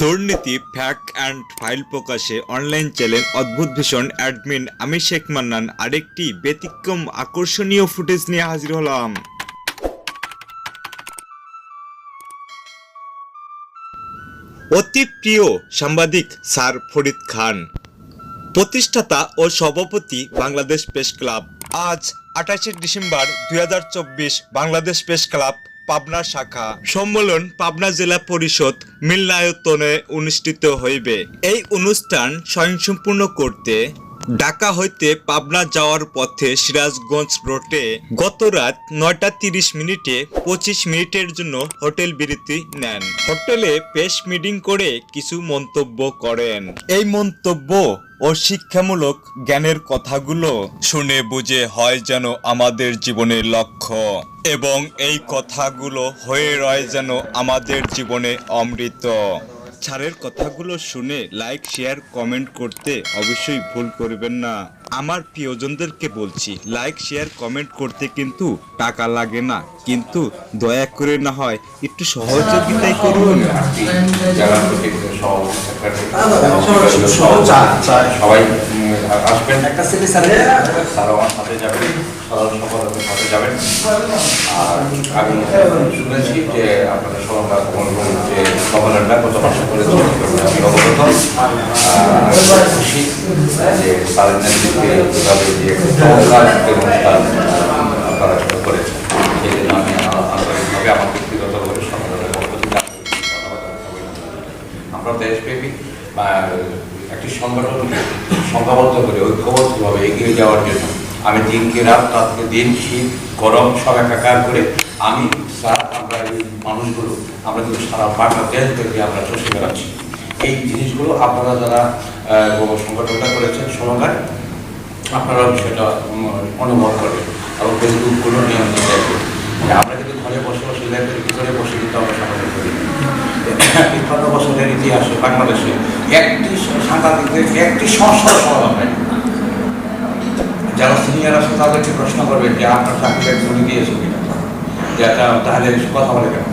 দুর্নীতি, fact and file প্রকাশে online channel অদ্ভুত ভীষণ অ্যাডমিন আমি শেখ মান্নান আরেকটি ব্যতিক্রম আকর্ষণীয় ফুটেজ নিয়ে হাজির হলাম। অতি প্রিয় সাংবাদিক স্যার ফরিদ খান, প্রতিষ্ঠাতা ও সভাপতি বাংলাদেশ প্রেস ক্লাব। আজ আঠাশে ডিসেম্বর দুই হাজার চব্বিশ বাংলাদেশ প্রেস ক্লাব পাবনা শাখা। সম্মেলন পাবনা জেলা পরিষদ মিলনায়তনে অনুষ্ঠিত হইবে। এই অনুষ্ঠান স্বয়ংসম্পূর্ণ করতে ঢাকা হইতে পাবনা যাওয়ার পথে সিরাজগঞ্জ রোডে গত রাত নয়টা তিরিশ মিনিটে পঁচিশ মিনিটের জন্য হোটেল বিরতি নেন। হোটেলে প্রেস মিটিং করে কিছু মন্তব্য করেন। এই মন্তব্য ও শিক্ষামূলক জ্ঞানের কথাগুলো শুনে বুঝে হয় যেন আমাদের জীবনের লক্ষ্য এবং এই কথাগুলো হয়ে রয় যেন আমাদের জীবনে অমৃত। ছাড়ের কথাগুলো শুনে লাইক শেয়ার কমেন্ট করতে অবশ্যই ভুল করবেন না। আমার প্রিয়জনদেরকে বলছি লাইক শেয়ার কমেন্ট করতে কিন্তু টাকা লাগে না। কিন্তু দয়া করে না হয় একটু সহযোগিতাই করুন। সবাই আসবেন। একটা সার্ভে স্যারও আমার সাথে যাবেন। সাধারণ সম্পাদকের সাথে যাবেন। আর আমি শুনেছি যে আপনাদের যে গত মাসে করেছে আমি অবগত। খুশি যে নেতৃত্বে যে চমৎকার অনুষ্ঠান আপনারা করেছেন। সেই জন্য আমি আন্তরিকভাবে আমার ব্যক্তিগতভাবে পক্ষ থেকে। আমরা দেশব্যাপী একটি সংগঠনকে সংঘবদ্ধ করে ঐক্যবদ্ধভাবে এগিয়ে যাওয়ার জন্য আমি দিনকে রাত রাতকে দিন শীত গরম সব একাকার করে আমি আমরা এই মানুষগুলো আমরা কিন্তু সারা বাংলাদেশ থেকে আমরা চষে বেড়াচ্ছি। এই জিনিসগুলো আপনারা যারা সংগঠনটা করেছেন সমকাল আপনারা উম, অনুভব করবেন এবং ফেসবুকগুলো নিয়মিত দেখবেন আমরা কিন্তু ঘরে বসে বসে ল্যাবের ভিতরে বসে কিন্তু আমরা সমাধান করি। তিপ্পান্ন বছরের ইতিহাসে বাংলাদেশে একটি সাংবাদিকদের একটি সমস্যার সমাধান। যারা সিনিয়র আছে তাদেরকে প্রশ্ন করবেন যে আপনার চাকরিটা চলে দিয়েছে কিনা। যে তা- তাহলে কথা বলে কেন?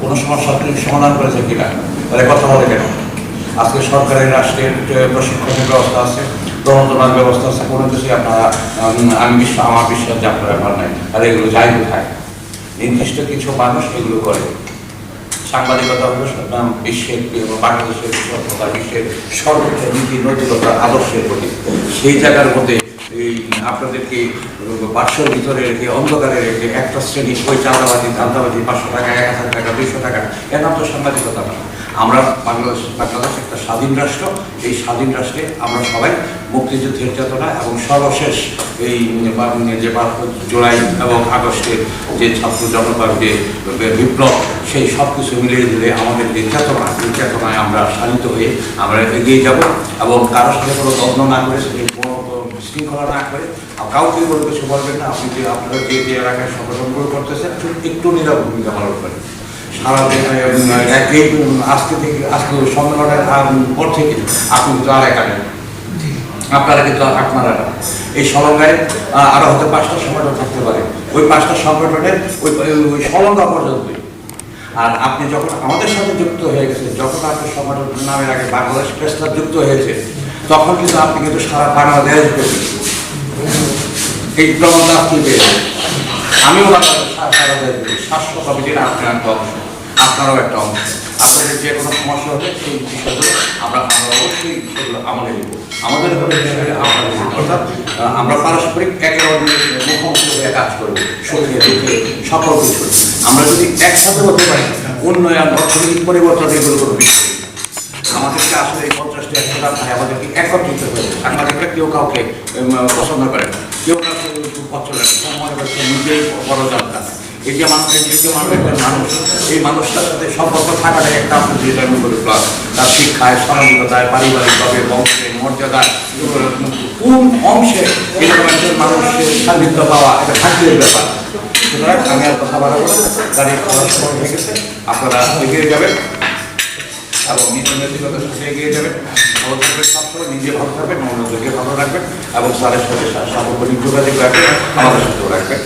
কোনো সমস্যা আপনি সমাধান করেছে কিনা? তাহলে কথা বলে কেন? আজকে সরকারের রাষ্ট্রের প্রশিক্ষণের ব্যবস্থা আছে তদন্তনার ব্যবস্থা আছে, কোনো কিছুই আপনারা আমি বিশ্ব আমার বিশ্বাস যে আপনারা ব্যাপার নাই। তাহলে এগুলো যাই থাকে, নির্দিষ্ট কিছু মানুষ এগুলো করে। সাংবাদিকতা হলো বিশ্বের বাংলাদেশের বিশ্বের সর্বোচ্চ নীতি নৈতিকতা আদর্শের প্রতি সেই জায়গার মধ্যে এই, আপনাদেরকে পাঁচশোর ভিতরে রেখে, অন্ধকারে রেখে, একটা শ্রেণি, ওই চাঁদাবাজি, ধান্দাবাজি, পাঁচশো টাকা, এক হাজার টাকা, দুইশো টাকা, এর তো সাংবাদিকতা না। আমরা বাংলাদেশ বাংলাদেশ একটা স্বাধীন রাষ্ট্র। এই স্বাধীন রাষ্ট্রে আমরা সবাই মুক্তিযুদ্ধের চেতনা এবং সর্বশেষ এই যে জুলাই এবং আগস্টের যে ছাত্র জনতার যে বিপ্লব, সেই সব কিছু মিলিয়ে দিলে আমাদের যে চেতনা আমরা শানিত হয়ে আমরা এগিয়ে যাব এবং কারোর সাথে কোনো দ্বন্দ্ব না করে সেই শৃঙ্খলা না করে আর কাউকে কোনো কিছু বলবেন না। আপনি যে আপনারা যে যে এলাকায় সংগঠনগুলো করতেছেন একটু নিরাপদ ভূমিকা পালন করেন। আজকে থেকে আজকে পর থেকে আপনি কিন্তু আর একা নেই। আপনারা কিন্তু আপনারা এই সলঙ্গায় আহ, আরও হয়তো পাঁচটা সংগঠন থাকতে পারে। ওই পাঁচটা সংগঠনের ওই ওই- আর আপনি যখন আমাদের সাথে যুক্ত হয়ে গেছেন যখন আপনি সংগঠন নামের আগে বাংলাদেশ প্রেস যুক্ত হয়েছে তখন কিন্তু আপনি কিন্তু সারা বাংলাদেশ ব্যাপী এই প্রবণতা আপনি পেয়েছেন। আমিও স্বাস্থ্য কমিটির আপনার একটা অংশ। আপনারও একটা অংশ। আপনাদের যে কোনো সমস্যা হবে সেই বিষয়গুলো আমরা অবশ্যই সেগুলো আমলে আমাদের উপরে বিষয়ে আমরা অর্থাৎ আমরা পারস্পরিক একে অন্যের মুখোমুখি হয়ে কাজ করব সুখে দুঃখে সকল কিছু। আমরা যদি একসাথে হতে পারি, উন্নয়ন, অর্থনৈতিক পরিবর্তন এগুলো কোনো এই পঞ্চাশটি একশো আমাদেরকে একত্রিত হয়ে সাংবাদিকরা কেউ কাউকে পছন্দ করে কেউ কাউকে পছন্দ করে না। মনে করছে নিজেই বড় দরকার এই যে মানুষের দ্বিতীয় মানুষের মানুষ, এই মানুষটার সাথে সম্পর্ক থাকাটাই একটা আপনার ডিজাইন প্লাস। তার শিক্ষায় সামাজিকতায় পারিবারিকভাবে বংশের মর্যাদায়, কোন অংশে এরকম একজন মানুষের সান্নিধ্য পাওয়া এটা ভাগ্যের ব্যাপার। সুতরাং আমি আর কথা বাড়াবো গাড়ির সময় হয়ে গেছে আপনারা এগিয়ে যাবেন। এবং নিজের নৈতিকতার সাথে এগিয়ে যাবেন। নিজে ভালো থাকবেন অন্যদেরকে ভালো রাখবেন, এবং স্যারের সাথে সার্বক্ষণিক যোগাযোগ রাখবেন, আমাদের সাথেও রাখবেন।